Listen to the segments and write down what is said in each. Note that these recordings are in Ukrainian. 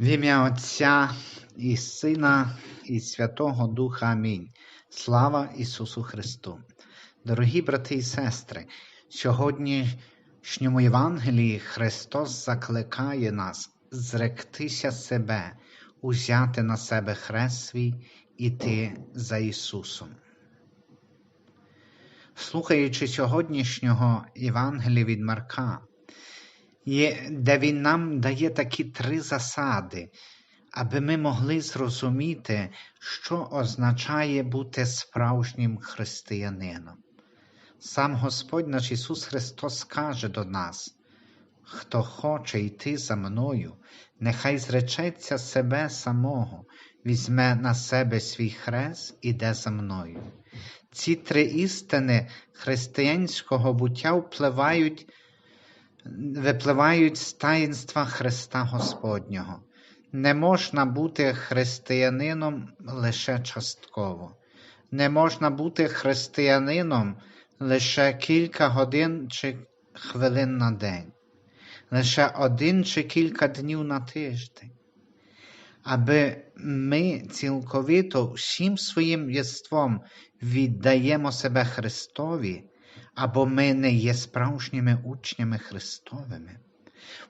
В ім'я Отця і Сина, і Святого Духа Амінь. Слава Ісусу Христу! Дорогі брати і сестри, сьогоднішньому Євангелії Христос закликає нас зректися себе, узяти на себе хрест свій іти за Ісусом. Слухаючи сьогоднішнього Євангелія від Марка, є, де Він нам дає такі три засади, аби ми могли зрозуміти, що означає бути справжнім християнином. Сам Господь наш Ісус Христос каже до нас, хто хоче йти за мною, нехай зречеться себе самого, візьме на себе свій хрест іде за мною. Ці три істини християнського буття впливають випливають з таїнства Христа Господнього. Не можна бути християнином лише частково. Не можна бути християнином лише кілька годин чи хвилин на день, лише один чи кілька днів на тиждень. Аби ми цілковито всім своїм єством віддаємо себе Христові, або ми не є справжніми учнями Христовими.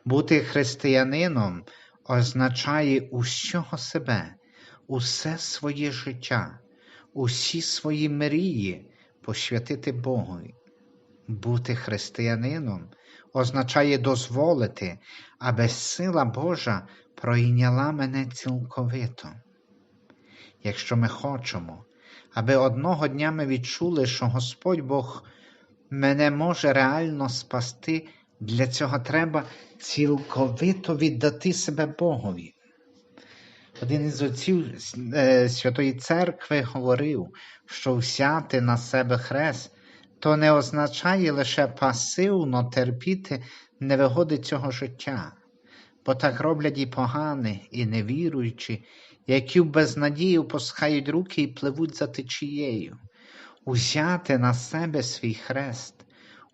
Бути християнином означає усього себе, усе своє життя, усі свої мрії посвятити Богові. Бути християнином означає дозволити, аби сила Божа пройняла мене цілковито. Якщо ми хочемо, аби одного дня ми відчули, що Господь Бог мене може реально спасти, для цього треба цілковито віддати себе Богові. Один із отців е, Святої Церкви говорив, що взяти на себе хрест то не означає лише пасивно терпіти невигоди цього життя, бо так роблять і погані, і невіруючі, які в безнадії опускають руки і пливуть за течією узяти на себе свій хрест,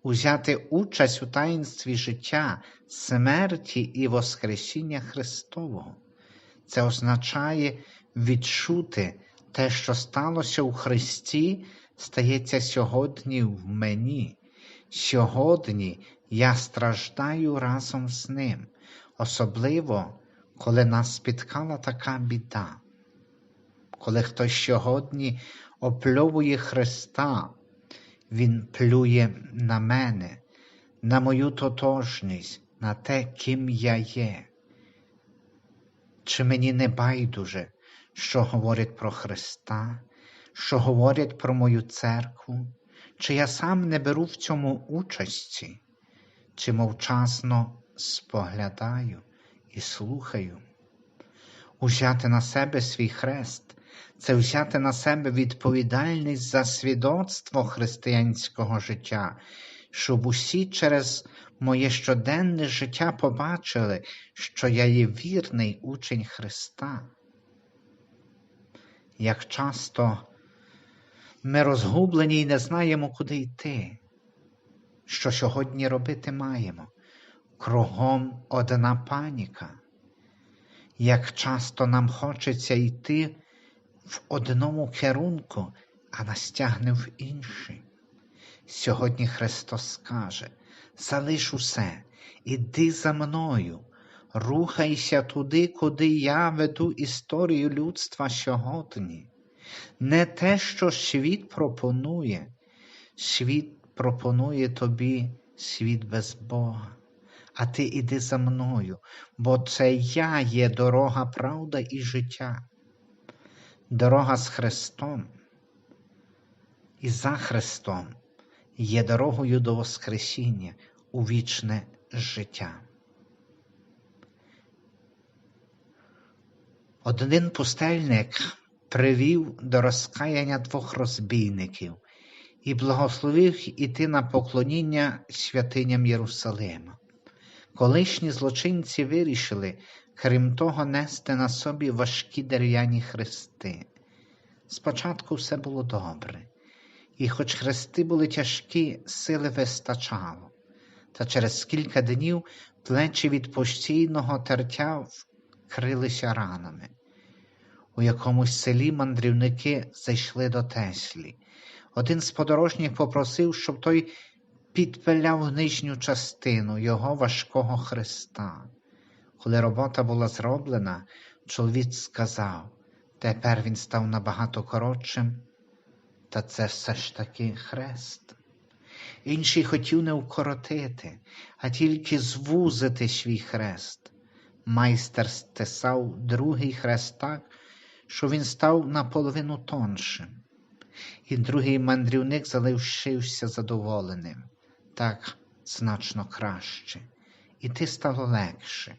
узяти участь у таїнстві життя, смерті і Воскресіння Христового. Це означає відчути те, що сталося у Христі, стається сьогодні в мені. Сьогодні я страждаю разом з Ним, особливо, коли нас спіткала така біда, коли хтось сьогодні опльовує Христа, Він плює на мене, на мою тотожність, на те, ким я є. Чи мені не байдуже, що говорять про Христа, що говорять про мою церкву, чи я сам не беру в цьому участі, чи мовчасно споглядаю і слухаю, узяти на себе свій хрест це взяти на себе відповідальність за свідоцтво християнського життя, щоб усі через моє щоденне життя побачили, що я є вірний учень Христа. Як часто ми розгублені і не знаємо, куди йти, що сьогодні робити маємо. Кругом одна паніка. Як часто нам хочеться йти в одному керунку, а нас тягне в інший. Сьогодні Христос каже: залиш усе, іди за мною, рухайся туди, куди я веду історію людства сьогодні. Не те, що світ пропонує, світ пропонує тобі світ без Бога. А ти іди за мною, бо це я є дорога, правда і життя дорога з Христом і за Христом є дорогою до Воскресіння у вічне життя. Один пустельник привів до розкаяння двох розбійників і благословив іти на поклоніння святиням Єрусалима. Колишні злочинці вирішили, крім того, нести на собі важкі дерев'яні хрести. Спочатку все було добре, і хоч хрести були тяжкі, сили вистачало, та через кілька днів плечі від постійного тертя крилися ранами. У якомусь селі мандрівники зайшли до Теслі. Один з подорожніх попросив, щоб той підпиляв нижню частину його важкого хреста. Коли робота була зроблена, чоловік сказав, тепер він став набагато коротшим, та це все ж таки хрест. Інший хотів не укоротити, а тільки звузити свій хрест. Майстер стисав другий хрест так, що він став наполовину тоншим. І другий мандрівник залишився задоволеним, так значно краще, і ти стало легше.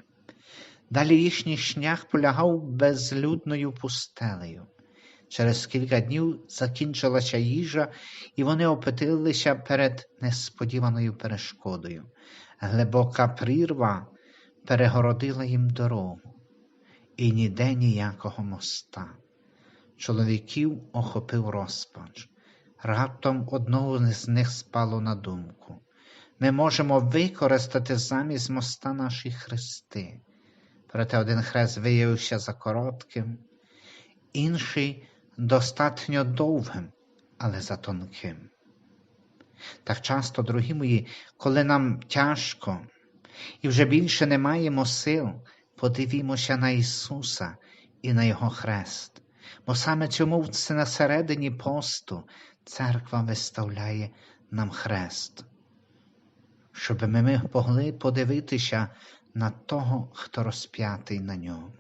Далі їхній шлях полягав безлюдною пустелею. Через кілька днів закінчилася їжа, і вони опитилися перед несподіваною перешкодою. Глибока прірва перегородила їм дорогу, і ніде ніякого моста. Чоловіків охопив розпач. Раптом одного з них спало на думку. Ми можемо використати замість моста наші хрести. Проте один хрест виявився за коротким, інший достатньо довгим, але за тонким. Так часто, дорогі мої, коли нам тяжко і вже більше не маємо сил, подивімося на Ісуса і на Його хрест, бо саме цьому на середині посту церква виставляє нам хрест, щоб ми могли подивитися на того, хто розп'ятий на ньому.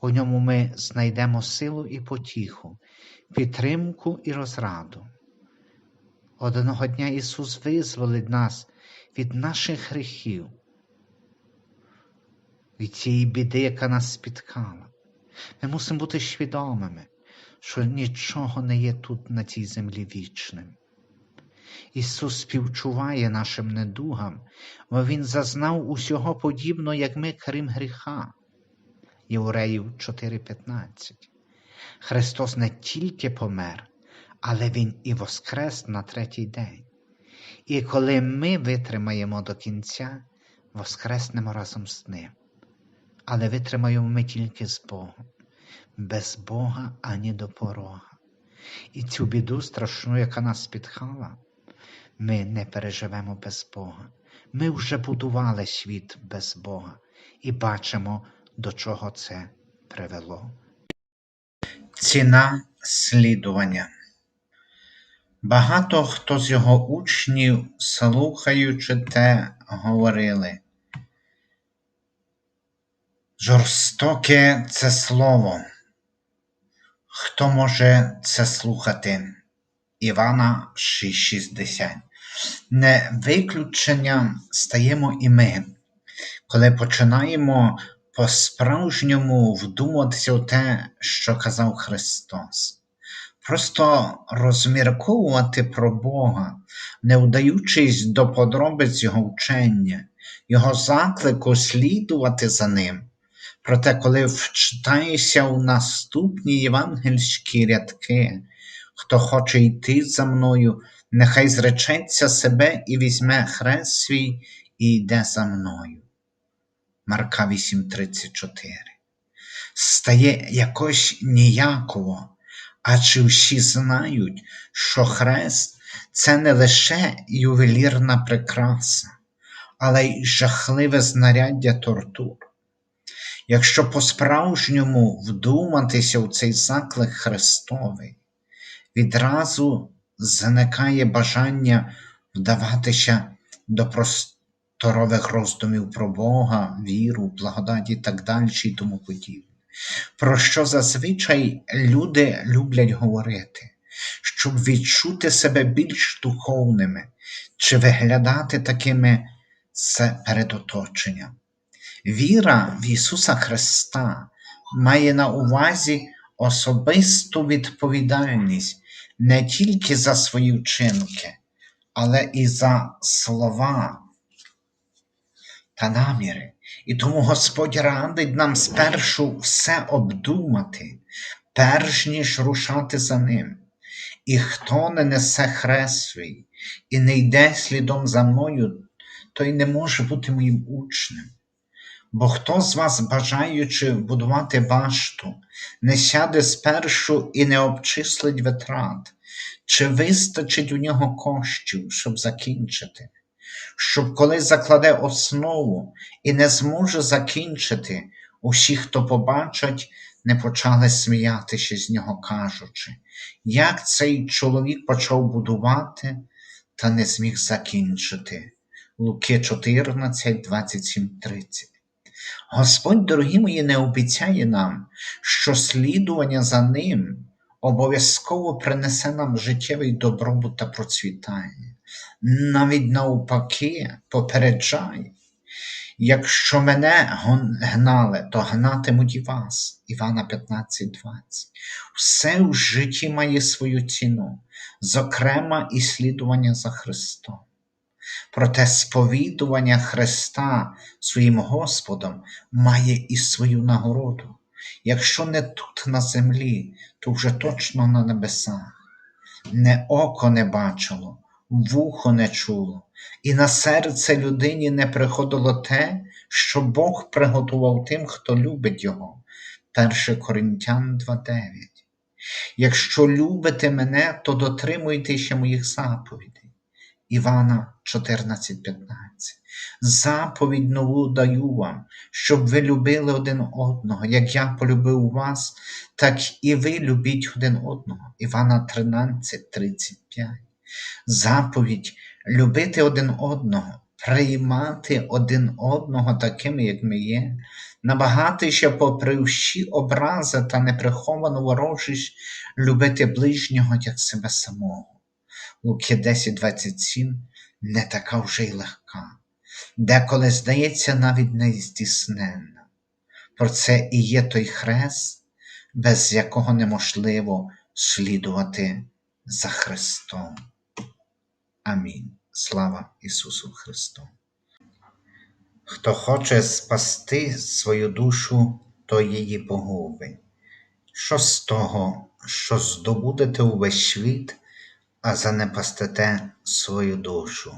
У ньому ми знайдемо силу і потіху, підтримку і розраду. Одного дня Ісус визволить нас від наших гріхів, від цієї біди, яка нас спіткала. Ми мусимо бути свідомими, що нічого не є тут на цій землі вічним. Ісус співчуває нашим недугам, бо Він зазнав усього подібно, як ми, крім гріха. Євреїв 4:15. Христос не тільки помер, але Він і воскрес на третій день. І коли ми витримаємо до кінця, воскреснемо разом з Ним. Але витримаємо ми тільки з Богом, без Бога ані до порога. І цю біду страшну, яка нас спіткала, ми не переживемо без Бога. Ми вже будували світ без Бога і бачимо, до чого це привело. Ціна слідування. Багато хто з його учнів, слухаючи те, говорили. Жорстоке це слово. Хто може це слухати? Івана 6,60. Не виключенням стаємо і ми, коли починаємо по-справжньому вдуматися у те, що казав Христос. Просто розмірковувати про Бога, не вдаючись до подробиць Його вчення, Його заклику слідувати за ним. Проте, коли вчитаєшся у наступні євангельські рядки, хто хоче йти за мною, нехай зречеться себе і візьме хрест свій і йде за мною. Марка 8:34. Стає якось ніяково, а чи всі знають, що хрест це не лише ювелірна прикраса, але й жахливе знаряддя тортур. Якщо по-справжньому вдуматися у цей заклик Христовий, відразу зникає бажання вдаватися до просторових роздумів про Бога, віру, благодаті і так далі і тому подібне. Про що зазвичай люди люблять говорити, щоб відчути себе більш духовними чи виглядати такими перед оточенням. Віра в Ісуса Христа має на увазі особисту відповідальність не тільки за свої вчинки, але і за слова та наміри. І тому Господь радить нам спершу все обдумати, перш ніж рушати за ним. І хто не несе хрест свій і не йде слідом за мною, той не може бути моїм учнем. Бо хто з вас, бажаючи будувати башту, не сяде спершу і не обчислить витрат, чи вистачить у нього коштів, щоб закінчити, щоб коли закладе основу і не зможе закінчити, усі, хто побачать, не почали сміятися з нього, кажучи, як цей чоловік почав будувати та не зміг закінчити. Луки 14, 27, 30. Господь, дорогі мої, не обіцяє нам, що слідування за ним обов'язково принесе нам життєвий добробут та процвітання. Навіть навпаки, попереджає. Якщо мене гнали, то гнатимуть і вас. Івана 15, 20. Все в житті має свою ціну, зокрема і слідування за Христом. Проте сповідування Христа своїм Господом має і свою нагороду. Якщо не тут на землі, то вже точно на небесах. Не око не бачило, вухо не чуло, і на серце людині не приходило те, що Бог приготував тим, хто любить Його. 1 Коринтян 2:9. Якщо любите мене, то дотримуйтеся моїх заповідей. Івана 14:15. Заповідь нову даю вам, щоб ви любили один одного, як я полюбив вас, так і ви любіть один одного. Івана 13:35. Заповідь любити один одного, приймати один одного такими, як ми є, набагатися попри всі образи та неприховану ворожість, любити ближнього як себе самого. Луки 10:27 не така вже й легка, деколи здається навіть нездійсненна. Про це і є той хрест, без якого неможливо слідувати за Христом. Амінь. Слава Ісусу Христу. Хто хоче спасти свою душу, то її погубить. Що з того, що здобудете увесь світ? А занепастите свою душу.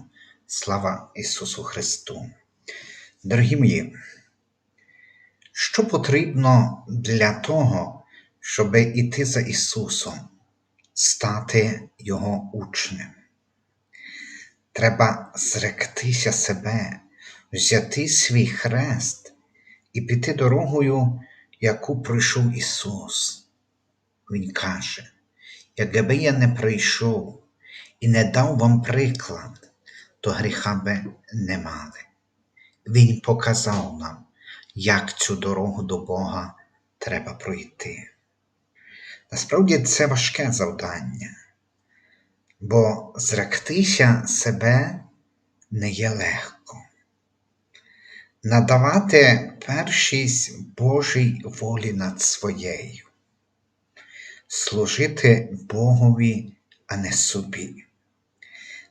Слава Ісусу Христу. Дорогі мої, що потрібно для того, щоб іти за Ісусом, стати Його учнем? Треба зректися себе, взяти свій хрест і піти дорогою, яку пройшов Ісус. Він каже, Якби я не прийшов і не дав вам приклад, то гріха би не мали. Він показав нам, як цю дорогу до Бога треба пройти. Насправді це важке завдання, бо зректися себе не є легко. Надавати першість Божій волі над своєю служити Богові, а не собі.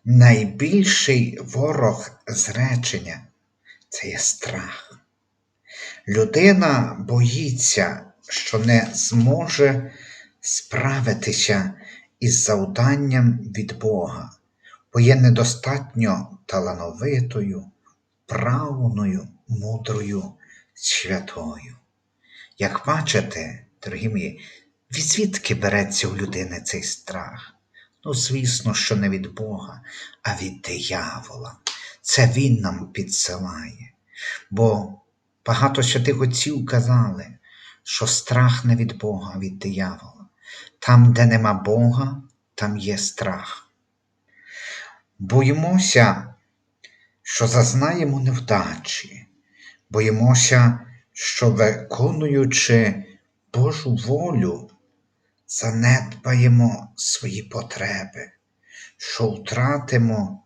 Найбільший ворог зречення це є страх. Людина боїться, що не зможе справитися із завданням від Бога, бо є недостатньо талановитою, правною, мудрою, святою. Як бачите, дорогі мої, від звідки береться у людини цей страх? Ну, звісно, що не від Бога, а від диявола. Це Він нам підсилає. Бо багато святих отців казали, що страх не від Бога, а від диявола. Там, де нема Бога, там є страх. Боїмося, що зазнаємо невдачі, боїмося, що виконуючи Божу волю, занедбаємо свої потреби, що втратимо,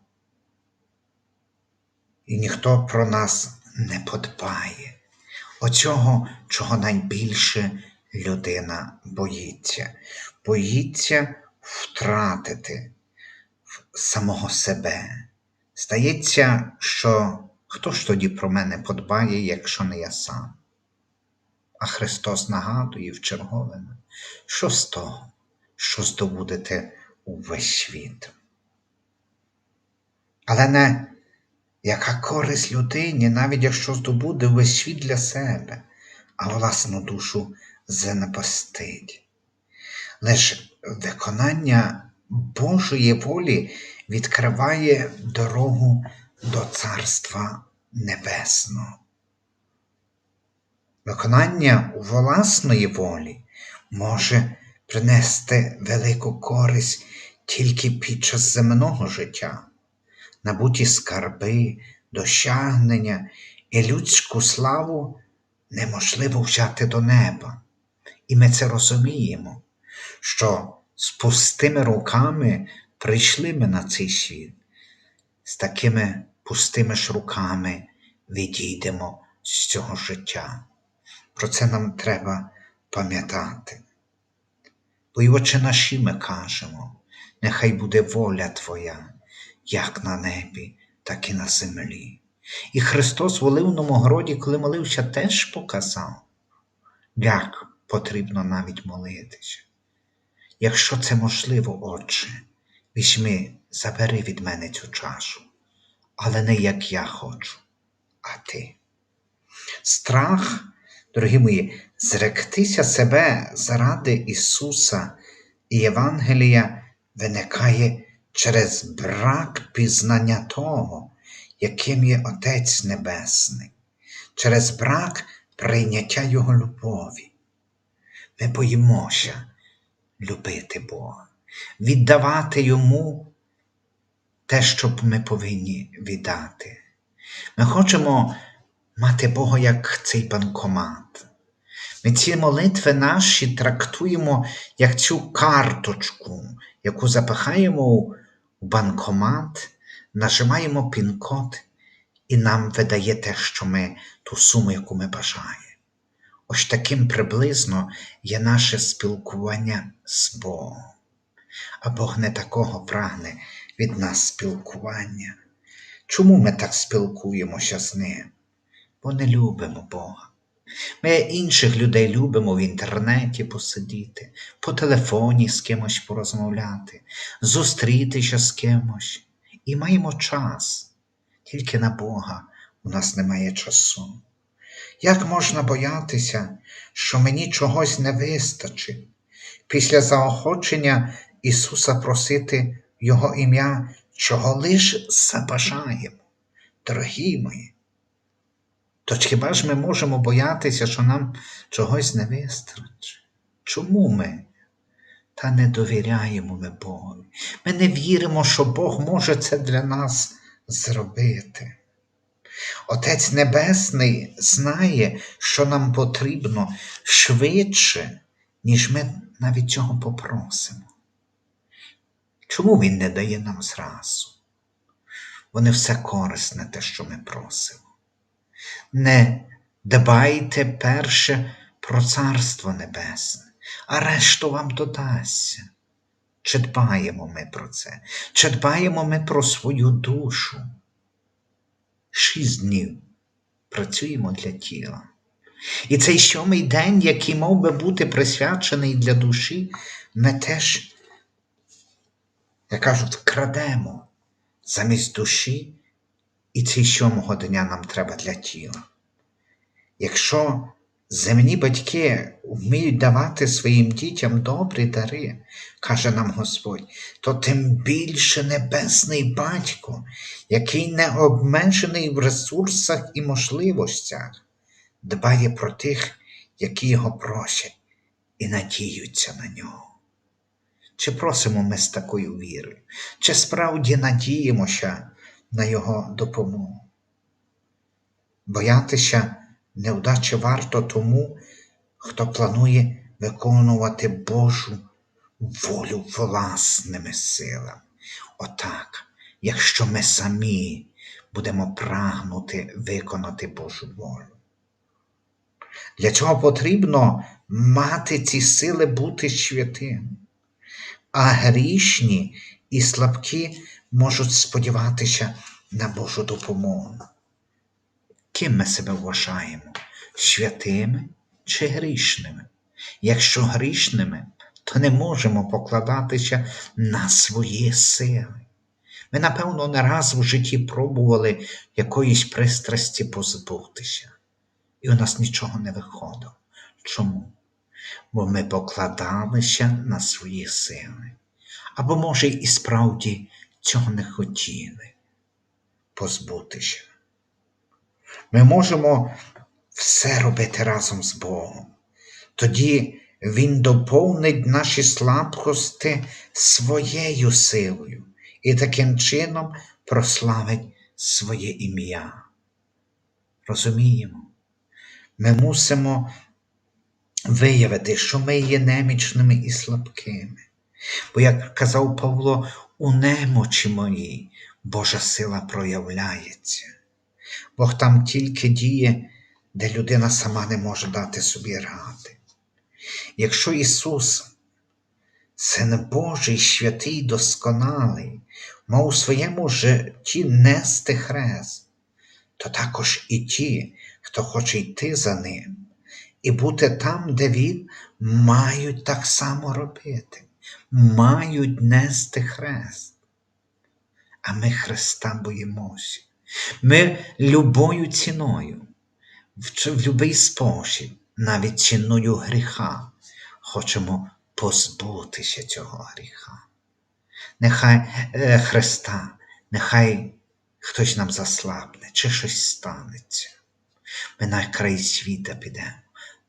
і ніхто про нас не подбає. Оцього, чого найбільше людина боїться, боїться втратити самого себе. Стається, що хто ж тоді про мене подбає, якщо не я сам? А Христос нагадує в чергове, що з того, що здобудете увесь світ. Але не Яка користь людині, навіть якщо здобуде весь світ для себе, а власну душу занепастить. Лише виконання Божої волі відкриває дорогу до Царства Небесного. Виконання власної волі може принести велику користь тільки під час земного життя, набуті скарби, досягнення і людську славу неможливо взяти до неба. І ми це розуміємо, що з пустими руками прийшли ми на цей світ, з такими пустими ж руками відійдемо з цього життя. Про це нам треба пам'ятати. Бо й очі наші ми кажемо, нехай буде воля Твоя, як на небі, так і на землі. І Христос в Оливному городі, коли молився, теж показав, як потрібно навіть молитися. Якщо це можливо, Отче, візьми, забери від мене цю чашу, але не як я хочу, а ти. Страх, дорогі мої, зректися себе заради Ісуса і Євангелія виникає через брак пізнання того, яким є Отець Небесний, через брак прийняття Його любові. Ми боїмося любити Бога, віддавати Йому те, що ми повинні віддати. Ми хочемо мати Бога як цей банкомат. Ми ці молитви наші трактуємо як цю карточку, яку запихаємо у банкомат, нажимаємо пін-код, і нам видає те, що ми, ту суму, яку ми бажаємо. Ось таким приблизно є наше спілкування з Богом. А Бог не такого прагне від нас спілкування. Чому ми так спілкуємося з Ним? Бо не любимо Бога. Ми інших людей любимо в інтернеті посидіти, по телефоні з кимось порозмовляти, зустрітися з кимось. І маємо час. Тільки на Бога у нас немає часу. Як можна боятися, що мені чогось не вистачить? Після заохочення Ісуса просити Його ім'я, чого лиш забажаємо, дорогі мої. То хіба ж ми можемо боятися, що нам чогось не вистачить? Чому ми? Та не довіряємо ми Богові. Ми не віримо, що Бог може це для нас зробити. Отець Небесний знає, що нам потрібно швидше, ніж ми навіть цього попросимо. Чому Він не дає нам зразу? Бо не все корисне те, що ми просимо. Не дбайте перше про Царство Небесне, а решту вам додасться. Чи дбаємо ми про це? Чи дбаємо ми про свою душу? Шість днів працюємо для тіла. І цей сьомий день, який мав би бути присвячений для душі, ми теж, як кажуть, крадемо замість душі, і цей сьомого дня нам треба для тіла. Якщо земні батьки вміють давати своїм дітям добрі дари, каже нам Господь, то тим більше небесний батько, який не обмежений в ресурсах і можливостях, дбає про тих, які його просять і надіються на нього. Чи просимо ми з такою вірою, чи справді надіємося на Його допомогу? Боятися невдачі варто тому, хто планує виконувати Божу волю власними силами. Отак, якщо ми самі будемо прагнути виконати Божу волю. Для цього потрібно мати ці сили бути святим, а грішні і слабкі можуть сподіватися на Божу допомогу. Ким ми себе вважаємо? Святими чи грішними? Якщо грішними, то не можемо покладатися на свої сили. Ви, напевно, не раз в житті пробували якоїсь пристрасті позбутися, і у нас нічого не виходило. Чому? Бо ми покладалися на свої сили. Або, може, і справді цього не хотіли позбутися. Ми можемо все робити разом з Богом. Тоді Він доповнить наші слабкості своєю силою і таким чином прославить своє ім'я. Розуміємо? Ми мусимо виявити, що ми є немічними і слабкими. Бо, як казав Павло, у немочі моїй Божа сила проявляється. Бог там тільки діє, де людина сама не може дати собі ради. Якщо Ісус, Син Божий, святий, досконалий, мав у своєму житті нести хрест, то також і ті, хто хоче йти за ним і бути там, де Він, мають так само робити, мають нести хрест. А ми Христа боїмося. Ми любою ціною, в, в будь-який спосіб, навіть ціною гріха, хочемо позбутися цього гріха. Нехай е, Христа, нехай хтось нам заслабне, чи щось станеться. Ми на край світа підемо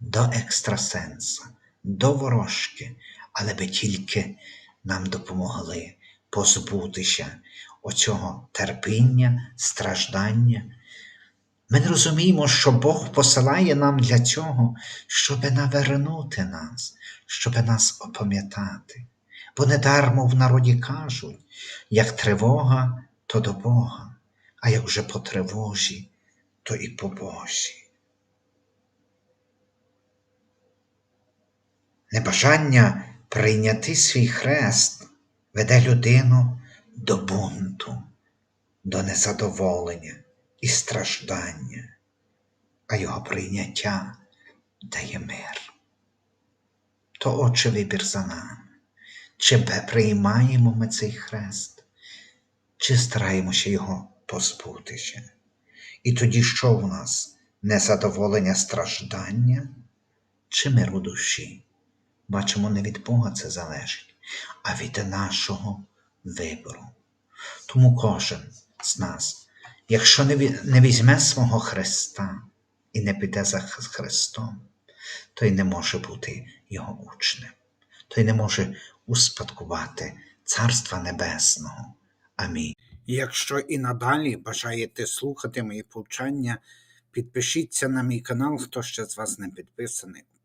до екстрасенса, до ворожки, але би тільки нам допомогли позбутися оцього терпіння, страждання. Ми не розуміємо, що Бог посилає нам для цього, щоб навернути нас, щоб нас опам'ятати. Бо недармо в народі кажуть, як тривога, то до Бога, а як вже по тривожі, то і по Божі. Небажання прийняти свій хрест веде людину до бунту, до незадоволення і страждання, а його прийняття дає мир. То отче вибір за нами. Чи приймаємо ми цей хрест, чи стараємося його позбутися? І тоді що в нас? Незадоволення страждання чи мир у душі? Бачимо, не від Бога це залежить, а від нашого вибору. Тому кожен з нас, якщо не, візьме свого Христа і не піде за Христом, той не може бути його учнем, той не може успадкувати Царства Небесного. Амінь. Якщо і надалі бажаєте слухати мої повчання, підпишіться на мій канал, хто ще з вас не підписаний.